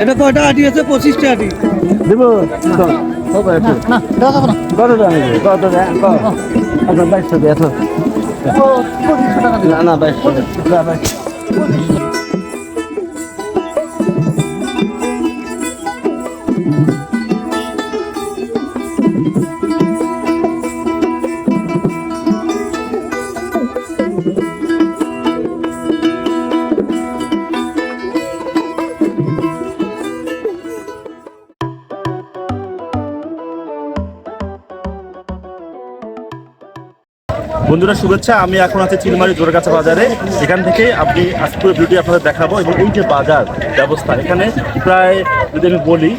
এটা কয়টা আটি আছে? পঁচিশটা আটি। দেবো কত দাম কত দাম আপনার বাইশশো দিয়ে আসো না না বাইশ বন্ধুরা, শুভেচ্ছা। আমি এখন আছি চিলমারি জোরগাছা বাজারে। এখান থেকে আপনি আজকে ভিডিওটি আপনাদের দেখাবো এবং এই যে বাজার ব্যবস্থা, এখানে প্রায় যদি আমি বলি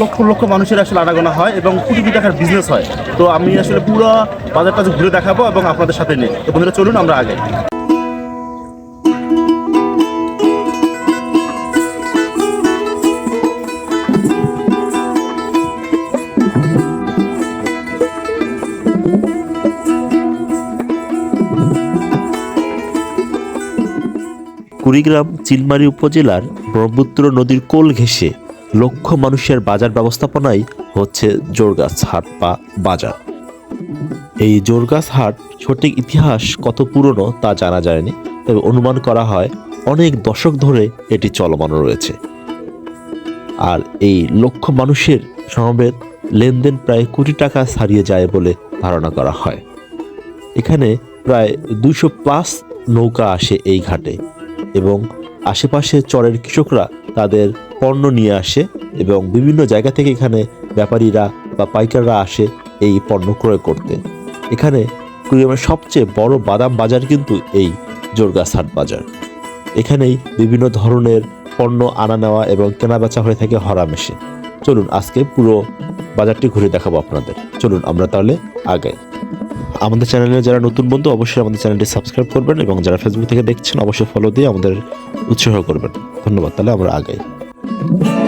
লক্ষ লক্ষ মানুষের আসলে আনাগোনা হয় এবং কোটি কোটি টাকার বিজনেস হয়। তো আমি আসলে পুরো বাজারটা ঘুরে দেখাবো এবং আপনাদের সাথে নিয়ে। তো বন্ধুরা, চলুন আমরা আগে। কুড়িগ্রাম চিলমারি উপজেলার ব্রহ্মপুত্র নদীর কোল ঘেঁষে লক্ষ মানুষের বাজার ব্যবস্থাপনাই হচ্ছে জোরগাছ হাট বা বাজার। এই জোরগাছ হাট সঠিক ইতিহাস কত পুরনো তা জানা যায়নি, তবে অনুমান করা হয় অনেক দশক ধরে এটি চলমান রয়েছে। আর এই লক্ষ মানুষের সমবেত লেনদেন প্রায় কোটি টাকা ছাড়িয়ে যায় বলে ধারণা করা হয়। এখানে প্রায় দুশো প্লাস নৌকা আসে এই ঘাটে। এবং আশেপাশে চরের কৃষকরা তাদের পণ্য নিয়ে আসে এবং বিভিন্ন জায়গা থেকে এখানে ব্যাপারীরা বা পাইকাররা আসে এই পণ্য ক্রয় করতে। এখানে কুড়িগ্রামের সবচেয়ে বড় বাদাম বাজার কিন্তু এই জোরগাছ হাট বাজার। এখানেই বিভিন্ন ধরনের পণ্য আনা নেওয়া এবং কেনাবেচা হয়ে থাকে হরামেশে চলুন আজকে পুরো বাজারটি ঘুরে দেখাবো আপনাদের। চলুন আমরা তাহলে আগাই। আমাদের চ্যানেলে যারা নতুন বন্ধু, অবশ্যই আমাদের চ্যানেলটি সাবস্ক্রাইব করবেন এবং যারা ফেসবুক থেকে দেখছেন, অবশ্যই ফলো দিয়ে আমাদের উৎসাহ করবেন। ধন্যবাদ, তাহলে আমরা আগাই।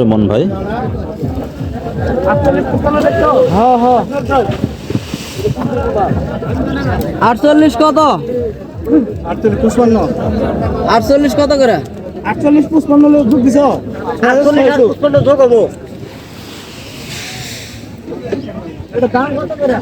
করে মন ভাই। আটচল্লিশ কত? আটচল্লিশ কত করে? আটচল্লিশ পুষ্পান্ন যোগ দিছ? পুষ্পান্ন যোগ হব। এটা দাম কত করে?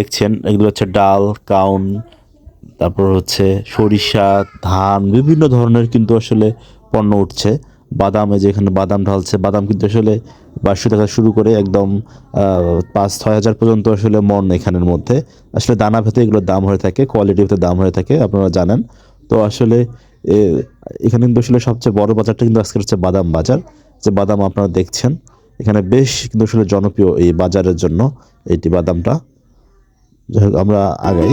দেখছেন, এগুলো হচ্ছে ডাল, কাউন, তারপর হচ্ছে সরিষা, ধান, বিভিন্ন ধরনের কিন্তু আসলে পণ্য উঠছে। বাদামে যেখানে বাদাম ঢালছে, বাদাম কিন্তু আসলে বারোশো টাকা শুরু করে একদম পাঁচ, ছয় হাজার পর্যন্ত আসলে মন এখানের মধ্যে। আসলে দানা ভেতে এগুলোর দাম হয়ে থাকে কোয়ালিটি ভেতরে দাম হয়ে থাকে, আপনারা জানেন। তো আসলে এখানে কিন্তু আসলে সবচেয়ে বড় বাজারটা কিন্তু আজকে হচ্ছে বাদাম বাজার। যে বাদাম আপনারা দেখছেন, এখানে বেশ কিন্তু আসলে জনপ্রিয় এই বাজারের জন্য এটি বাদামটা। যাই হোক আমরা আগাই।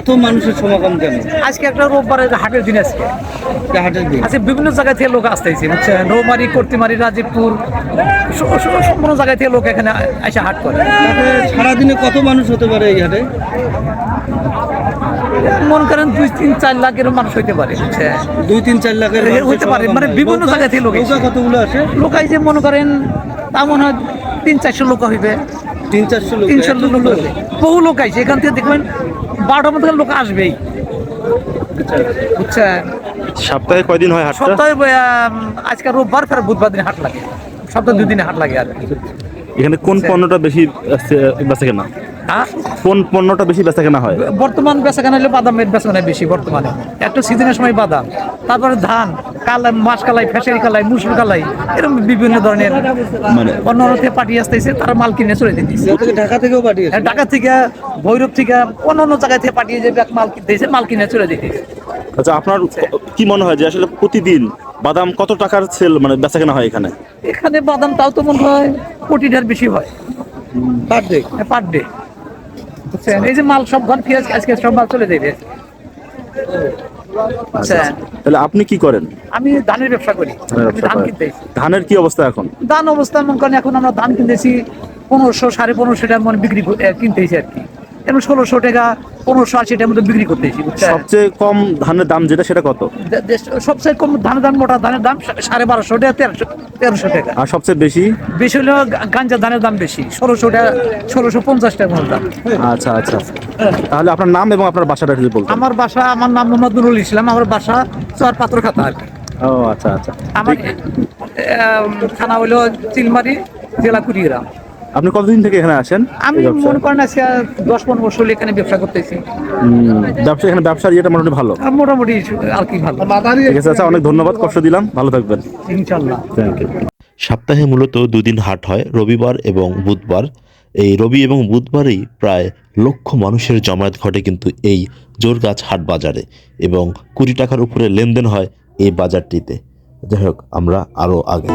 এত মানুষের সমাগম কেন? আজকে একটা রোববারে হাটের দিন আজকে। হাটের দিন? আজকে বিভিন্ন জায়গা থেকে লোক আসতেছে বুঝছেন? নৌমারি কর্তিমারি রাজীবপুর সম্পূর্ণ জায়গা থেকে লোক এখানে এসে হাট করে। সারাদিনে কত মানুষ হতে পারে এই হাটে? মন করেন দুই তিন চার লাখের মানুষ হইতে পারে দুই তিন চার লাখের হইতে পারে, মানে বিভিন্ন জায়গা থেকে লোক কতগুলো আসে? লোক যে মনে করেন তা মনে হয় তিন চারশো লোক হইবে। তিন চারশো লোক তিনশো লোক? বহু লোক আইছে। এখান থেকে দেখবেন বারোটার মধ্যে লোক আসবেই। বুঝছেন? সপ্তাহে কয়দিন হয় হাটটা? সপ্তাহে আম, আজকে রোববার ফের বুধবার দিন হাট লাগে। সপ্তাহে দুই দিনে হাট লাগে আর কি। এখানে কোন পণ্যটা বেশি বেচা কেনা? হ্যাঁ? কোন পণ্যটা বেশি বেচা কেনা হয়? বর্তমান বেচা কেনা হলে বাদামের বেচা কেনা বেশি বর্তমানে। একটা সিজনের সময় বাদাম তারপরে ধান কালাই মাছ কালাই ফেসারি কালাই মুসুর কালাই এরকম বিভিন্ন ধরনের মানে অন্য অন্য থেকে পার্টি আসতেছে তারা মাল কিনে চলে দিতেছে ঢাকা থেকেও পাঠিয়ে ঢাকা থেকে ভৈরব থেকে অন্য অন্য জায়গা থেকে পাঠিয়ে যে মাল কিনতেছে মাল কিনে চলে দিতেছে আচ্ছা আপনার কি মনে হয় যে আসলে প্রতিদিন বাদাম কত টাকার সেল মানে বেচা কেনা হয় এখানে? এখানে বাদাম তাও তো মনে হয় কোটিটার বেশি হয়। Per day? Per day. এই যে মাল সব ঘর ফিরে আজকে সব মাল চলে যাবে আচ্ছা। তাহলে আপনি কি করেন? আমি ধানের ব্যবসা করি। ধান কিনতে ধানের কি অবস্থা এখন? ধান অবস্থা মনে করেন এখন আমরা ধান কিনতেছি পনেরোশো সাড়ে পনেরোশো টাকা মানে বিক্রি করে- কিনতেছি আর কি। এরকম ষোলোশো টাকা পনেরোশো আশি টাকার মধ্যে বিক্রি করতেছি সবচেয়ে কম ধানের দাম যেটা সেটা কত? সবচেয়ে কম ধানের দাম মোটা ধানের দাম সাড়ে বারোশো টাকা তেরোশো তেরোশো টাকা। আর সবচেয়ে বেশি? বেশি হলেও গা- গাঞ্জা ধানের দাম বেশি ষোলোশো টাকা ষোলোশো পঞ্চাশ টাকা মতো দাম। আচ্ছা আচ্ছা। তাহলে আপনার নাম এবং আপনার বাসাটা যদি বলতেন। আমার বাসা আমার নাম মোহাম্মদ নুরুল ইসলাম আমার বাসা চর পাত্র খাতা আর ও আচ্ছা আচ্ছা। আমার আম, থানা হলো চিলমারি জেলা কুড়িগ্রাম। আপনি কতদিন থেকে এখানে আসেন আমি মনে করেন আজকে দশ পনেরো বছর হলো এখানে ব্যবসা করতেছি। ব্যবসা এখানে ব্যবসার ইয়েটা মোটামুটি ভালো। মোটামুটি আর কি ভালো। ঠিক আছে আচ্ছা অনেক ধন্যবাদ কষ্ট দিলাম ভালো থাকবেন। ইনশাল্লাহ। থ্যাংক ইউ সপ্তাহে মূলত দুদিন হাট হয় রবিবার এবং বুধবার। এই রবি এবং বুধবারেই প্রায় লক্ষ মানুষের জমায়েত ঘটে কিন্তু এই জোরগাছ হাট বাজারে এবং কুড়ি টাকার উপরে লেনদেন হয় এই বাজারটিতে। যাই হোক আমরা আরও আগে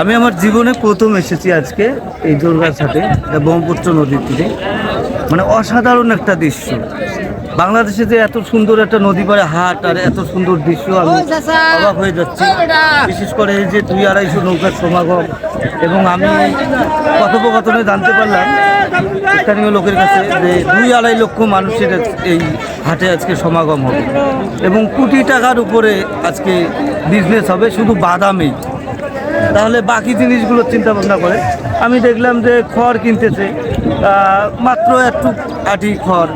আমি আমার জীবনে প্রথম এসেছি আজকে এই দুর্গার সাথে ব্রহ্মপুত্র নদীর তীরে। মানে অসাধারণ একটা দৃশ্য। বাংলাদেশে যে এত সুন্দর একটা নদী পাড়ে হাট আর এত সুন্দর দৃশ্য আমি অবাক হয়ে যাচ্ছি। বিশেষ করে এই যে দুই আড়াইশো নৌকার সমাগম এবং আমি কথোপকথনে জানতে পারলাম স্থানীয় লোকের কাছে যে দুই আড়াই লক্ষ মানুষের এই হাটে আজকে সমাগম হবে। এবং কোটি টাকার উপরে আজকে বিজনেস হবে শুধু বাদামেই। তাহলে বাকি জিনিসগুলো চিন্তা ভাবনা করে। আমি দেখলাম যে খড় কিনতেছে মাত্র একটু আটি খড়।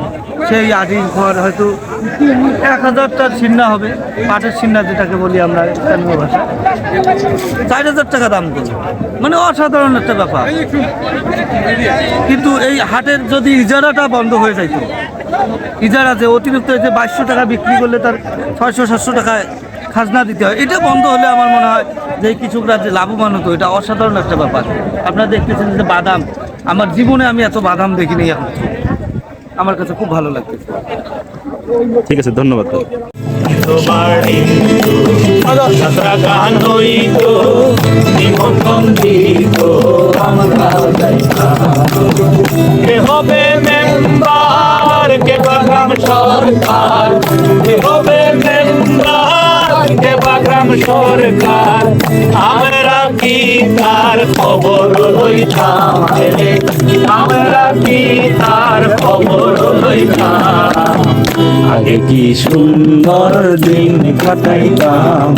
সেই আটি খড় হয়তো এক হাজারটার ছিন্না হবে, পাটের ছিন্না যেটাকে বলি আমরা স্থানীয় ভাষা চার হাজার টাকা দাম করে মানে অসাধারণ একটা ব্যাপার। কিন্তু এই হাটের যদি ইজারাটা বন্ধ হয়ে যাইতো, ইজারা যে অতিরিক্ত যে বাইশশো টাকা বিক্রি করলে তার ছয়শো, সাতশো টাকায় খাজনা দিতে হয়। এটা বন্ধ হলে আমার মনে হয় যে কৃষকরা যে লাভবান হতো এটা অসাধারণ একটা ব্যাপার। আপনারা দেখতেছেন যে বাদাম আমার জীবনে আমি এত বাদাম দেখিনি এখন। আমার কাছে খুব ভালো লাগতেছে। ঠিক আছে ধন্যবাদ। হবে মেম্বার কে সরকার? হবে মেম্বার কে বাগ্রাম সরকার। আমরা কি তার খবর লইতাম? আমরা কি তার খবর লইতাম আগে কি সুন্দর দিন কাটাইতাম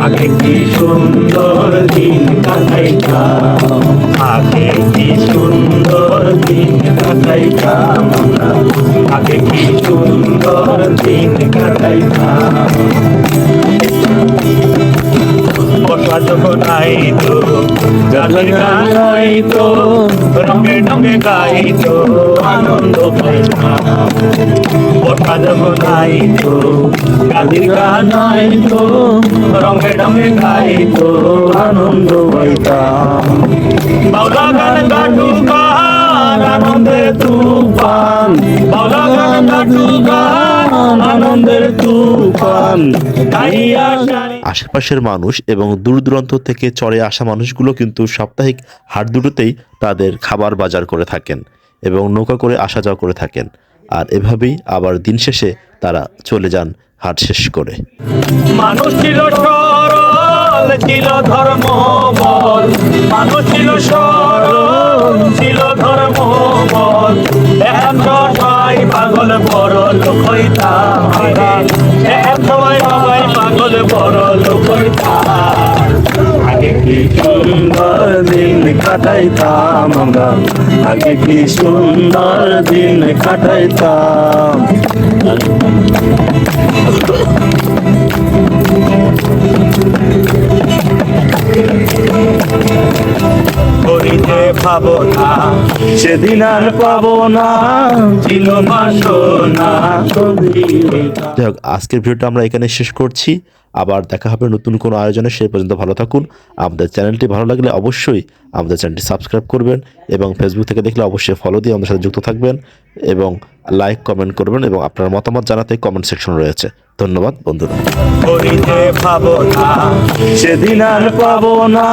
আগে কি সুন্দর দিন কাটাইতাম? আগে কি সুন্দর দিন কাটাইতাম আগে কি সুন্দর দিন কাটাইতাম বসা যখন আইতো গানের গান হইতো রঙে রঙে গাইতো আনন্দ পাইতাম। বসা যখন আইতো গানের গান হইতো রঙে রঙে গাইতো আনন্দ পাইতাম বাউলা গান গাটু আনন্দের তুফান। বাউলা গান গাটু আনন্দের তুফান। গাইয়া আশেপাশের মানুষ এবং দূর দূরান্ত থেকে চড়ে আসা মানুষগুলো কিন্তু সাপ্তাহিক হাট দুটোতেই তাদের খাবার বাজার করে থাকেন এবং নৌকা করে আসা যাওয়া করে থাকেন। আর এভাবেই আবার দিন শেষে তারা চলে যান হাট শেষ করে। মানুষ ছিল সরল ছিল ধর্ম বল মানুষ ছিল সরল ছিল ধর্ম এখন সবাই পাগল, বড় লোক হইতাম এখন সবাই পাগল, বড় লোক সুন্দর দিন কাটাইতাম আমরা? আগে কি সুন্দর দিন কাটাইতাম? পাবো না সেদিন আর পাবো না, ছিল বাসনা। যাই হোক, আজকের ভিডিওটা আমরা এখানে শেষ করছি। আবার দেখা হবে নতুন কোনো আয়োজনে, সেই পর্যন্ত ভালো থাকুন। আমাদের চ্যানেলটি ভালো লাগলে অবশ্যই আমাদের চ্যানেলটি সাবস্ক্রাইব করবেন এবং ফেসবুক থেকে দেখলে অবশ্যই ফলো দিয়ে আমাদের সাথে যুক্ত থাকবেন এবং লাইক কমেন্ট করবেন এবং আপনার মতামত জানাতে কমেন্ট সেকশন রয়েছে। ধন্যবাদ, বন্ধুরা। সেদিন আর পাবো না